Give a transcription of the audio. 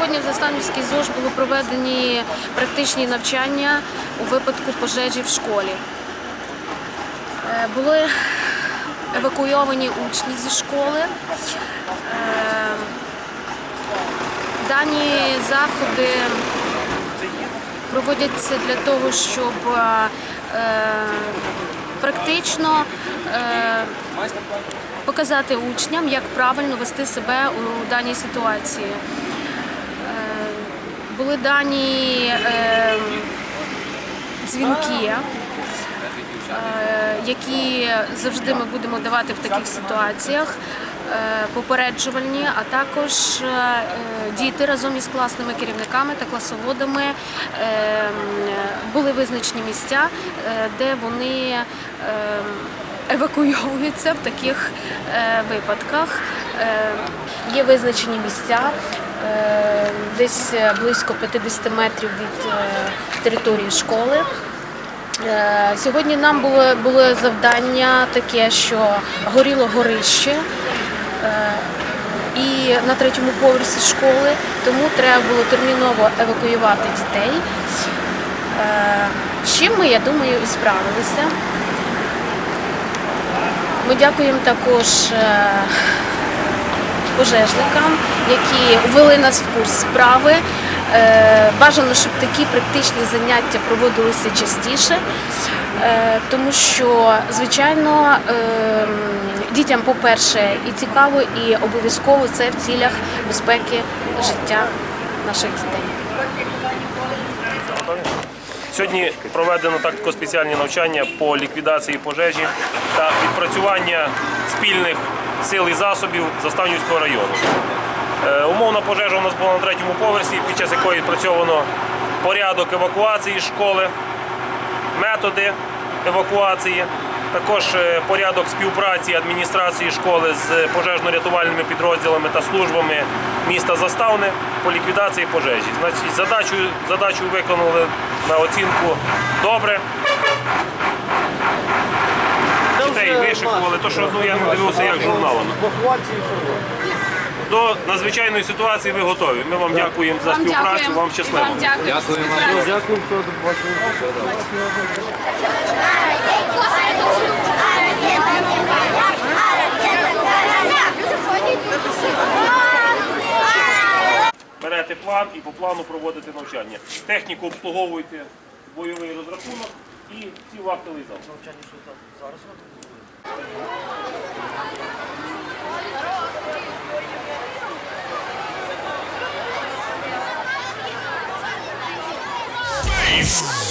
Заставнівській ЗОЖ були проведені практичні навчання у випадку пожежі в школі. Е, Були евакуйовані учні зі школи. Е, Дані заходи проводяться для того, щоб е, практично показати учням, як правильно вести себе у даній ситуації. Були дані е, дзвінки, е, які завжди ми будемо давати в таких ситуаціях. е, Попереджувальні, а також е, діти разом із класними керівниками та класоводами е, були визначені місця, е, де вони е, евакуйовуються в таких випадках. Є визначені місця, десь близько 50 метрів від е, території школи. Е, Сьогодні нам було, було завдання таке, що горіло горище е, і на третьому поверсі школи, тому треба було терміново евакуювати дітей. Е, чим ми, я думаю, і справилися. Ми дякуємо також е, пожежникам, які ввели нас в курс справи. Е, Бажано, щоб такі практичні заняття проводилися частіше, е, тому що, звичайно, е, дітям, по-перше, і цікаво, і обов'язково це в цілях безпеки життя наших дітей. Сьогодні проведено тактико-спеціальні навчання по ліквідації пожежі та відпрацювання спільних сил і засобів Заставнівського району. Е, Умовна пожежа у нас була на третьому поверсі, під час якої відпрацьовано порядок евакуації школи, методи евакуації, також е, порядок співпраці адміністрації школи з пожежно-рятувальними підрозділами та службами міста Заставне по ліквідації пожежі. Значить, задачу, задачу виконали на оцінку добре. Вишикували, то що ну, я не дивився як журналом. До надзвичайної ситуації ви готові. Ми вам дякуємо за співпрацю, вам щасливо. Вам дякую. Дякую, все, берете план і по плану проводите навчання. Техніку обслуговуєте бойовий розрахунок і всі в актовий зал. Навчання що зараз? Peace.